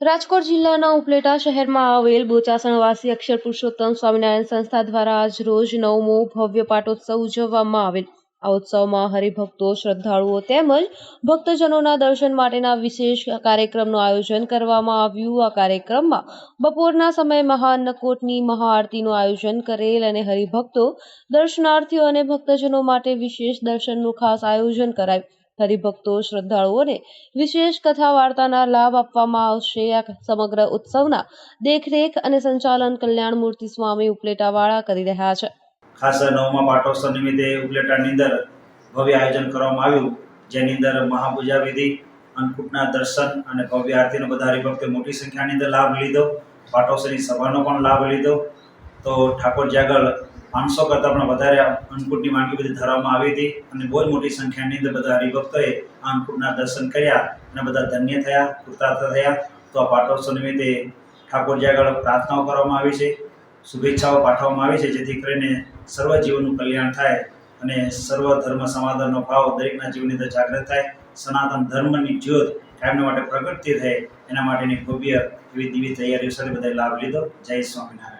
રાજકોટ જિલ્લાના ઉપલેટા શહેરમાં આવેલ બોચાસણવાસી અક્ષર પુરુષોત્તમ સ્વામિનારાયણ સંસ્થા દ્વારા આજ રોજ નવમો ભવ્ય પાટોત્સવ ઉજવવામાં આવેલ. આ ઉત્સવમાં હરિભક્તો, શ્રદ્ધાળુઓ તેમજ ભક્તજનોના દર્શન માટેના વિશેષ કાર્યક્રમનું આયોજન કરવામાં આવ્યું. આ કાર્યક્રમમાં બપોરના સમયે મહાઅન્નકોટની મહાઆરતીનું આયોજન કરેલ અને હરિભક્તો, દર્શનાર્થીઓ અને ભક્તજનો માટે વિશેષ દર્શનનું ખાસ આયોજન કરાયું. હરિભક્તો, શ્રદ્ધાળુઓને વિશેષ કથા વાર્તાના લાભ આપવામાં આવશે. આ સમગ્ર ઉત્સવના દેખરેખ અને સંચાલન કલ્યાણ મૂર્તિ સ્વામી ઉપલેટાવાળા કરી રહ્યા છે. ખાસ નવમા પાટોત્સવ નિમિત્તે ઉપલેટાની અંદર ભવ્ય આયોજન કરવામાં આવ્યું, જેની અંદર મહાપૂજા વિધિ અન્નકૂટના દર્શન અને ભવ્ય આરતીનો બધા હરિભક્તે મોટી સંખ્યાની અંદર લાભ લીધો. પાટોત્સવની સભાનો પણ લાભ લીધો. તો ઠાકોરજી આગળ પાંચસો કરતાં પણ વધારે અન્નકૂટની વાનગી બધી ધરવામાં આવી હતી અને બહુ જ મોટી સંખ્યાની અંદર બધા હરિભક્તોએ આ અન્નકૂટના દર્શન કર્યા અને બધા ધન્ય થયા, કૃતાર્થ થયા. તો આ પાટોત્સવ નિમિત્તે ઠાકોરજી આગળ પ્રાર્થનાઓ કરવામાં આવી છે, શુભેચ્છાઓ પાઠવવામાં આવી છે, જેથી કરીને સર્વ જીવનનું કલ્યાણ થાય અને સર્વ ધર્મ સમાધાનનો ભાવ દરેકના જીવનની અંદર જાગૃત થાય. સનાતન ધર્મની જ્યોત કાયમને માટે પ્રગટતી થાય એના માટેની ભવ્ય એવી દિવ્ય તૈયારીઓ સાથે બધાએ લાભ લીધો. જય સ્વામિનારાયણ.